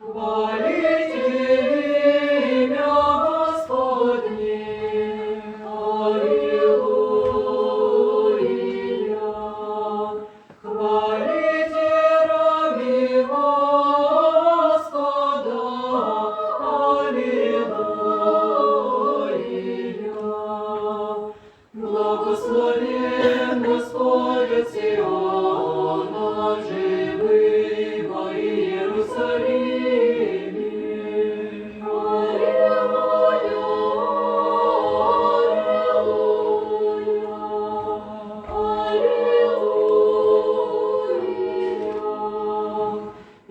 Why?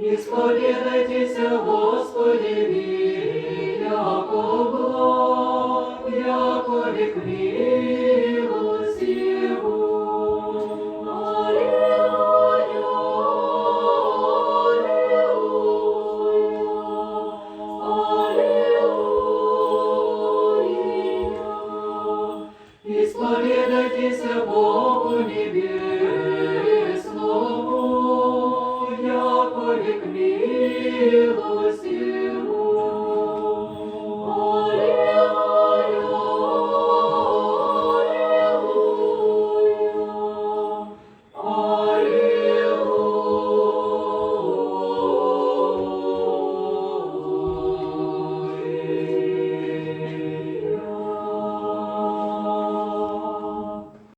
і Господи, Господі, Якова, Якові крило сіло. Исповедайтесь, Бог. Kneel.